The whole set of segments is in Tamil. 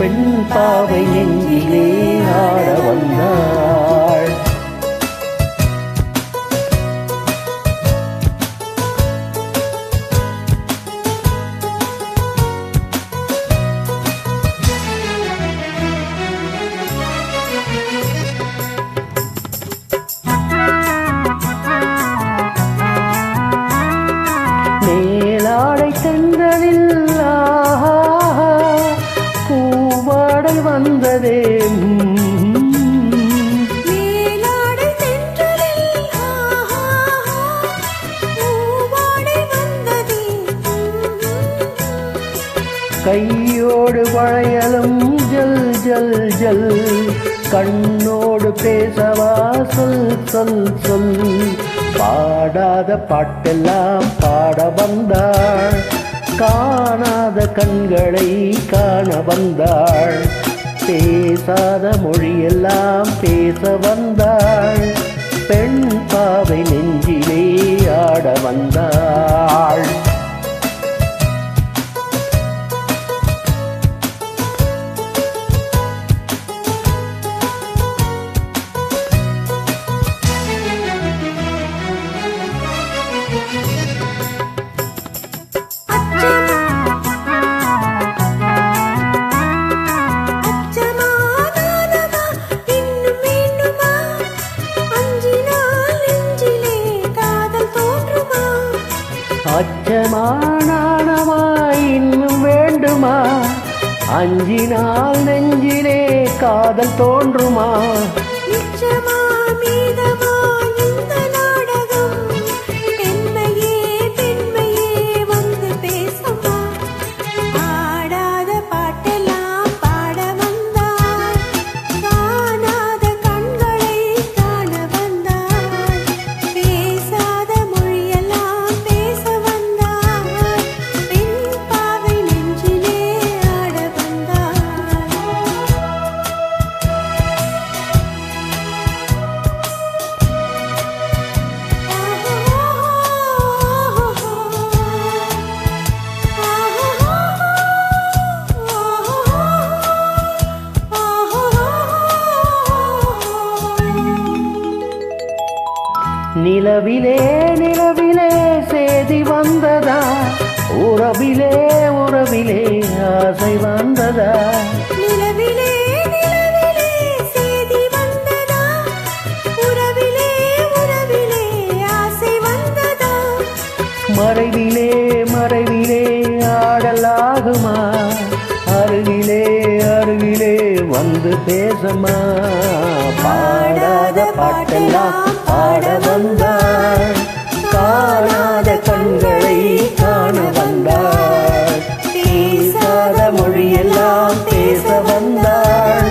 பெண் பாவை நெஞ்சிலே ஆட வந்தாள் நீ கையோடு வளையலும் ஜல் ஜல் ஜல். கண்ணோடு பேசவா சொல் சொல் சொல். பாடாத பாட்டெல்லாம் பாட வந்தாள். காணாத கண்களை காண வந்தாள். பேசாத மொழியெல்லாம் பேச வந்தாள். பெண் பாவை நெஞ்சிலே ஆட வந்தாள். அச்சமானவா இன்னும் வேண்டுமா? அஞ்சினால் நெஞ்சிலே காதல் தோன்றுமா? நிச்சயமா நிலவிலே நிலவிலே சேதி வந்ததா? உறவிலே உறவிலே ஆசை வந்ததா? நிலவிலே நிலவிலே செய்தி வந்ததா? உறவிலே உறவிலே ஆசை வந்ததா? மறைவிலே மறைவிலே ஆடலாகுமா அருகிலே அருகிலே வந்து பேசமா? பாடாத பாட்டெல்லாம் பாட வந்தார். காணாத கண்களை காண வந்தார். பேசாத மொழியெல்லாம் பேச வந்தார்.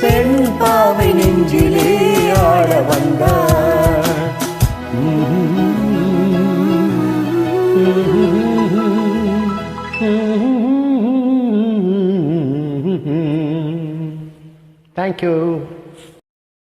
பெண் பாவை நெஞ்சிலே ஆட வந்தார்.